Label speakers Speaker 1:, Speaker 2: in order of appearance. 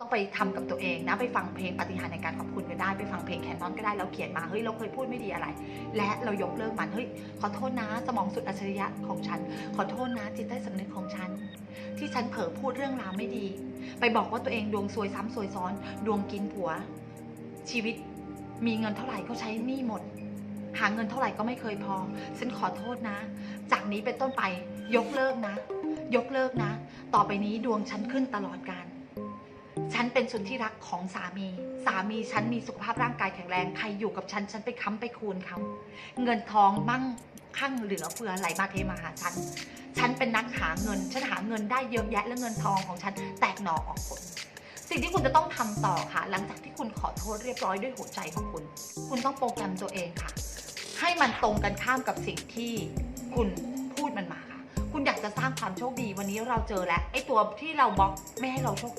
Speaker 1: ต้องไปทำกับตัวเองนะ ไปฟังเพลงปฏิหารในการขอบคุณก็ได้ไปฟังเพลงแคนนอนก็ได้เราเขียนมาเฮ้ยเราเคยพูดไม่ดีอะไร และเรายกเลิกมันเฮ้ยขอโทษนะสมองสุดอัจฉริยะของฉัน ขอโทษนะจิตใต้สำนึกของฉัน ที่ฉันเผลอพูดเรื่องราวไม่ดี ไปบอกว่าตัวเองดวงซวยซ้ำซวยซ้อน ดวงกินผัว ชีวิตมีเงินเท่าไหร่ก็ใช้หนี้หมด หาเงินเท่าไหร่ก็ไม่เคยพอ ฉันขอโทษนะ จากนี้เป็นต้นไปยกเลิกนะ ยกเลิกนะ ต่อไปนี้ดวงฉันขึ้นตลอดการ ฉันเป็นส่วนที่รักของสามี สามีฉันมีสุขภาพร่างกายแข็งแรง ใครอยู่กับฉัน ฉันไปค้ำไปคูณเขา เงินทองมั่งคั่งเหลือเฟือไหลมาเทมาหาฉัน ฉันเป็นนักหาเงิน ฉันหาเงินได้เยอะแยะ และเงินทองของฉันแตกหน่อออกผล สิ่งที่คุณจะต้องทำต่อค่ะ หลังจากที่คุณขอโทษเรียบร้อยด้วยหัวใจของคุณ คุณต้องโปรแกรมตัวเองค่ะ ให้มันตรงกันข้ามกับสิ่งที่คุณพูดมันมาค่ะ คุณอยากจะสร้างความโชคดีวันนี้เราเจอแล้วไอ้ตัวที่เราบล็อกไม่ให้เราโชค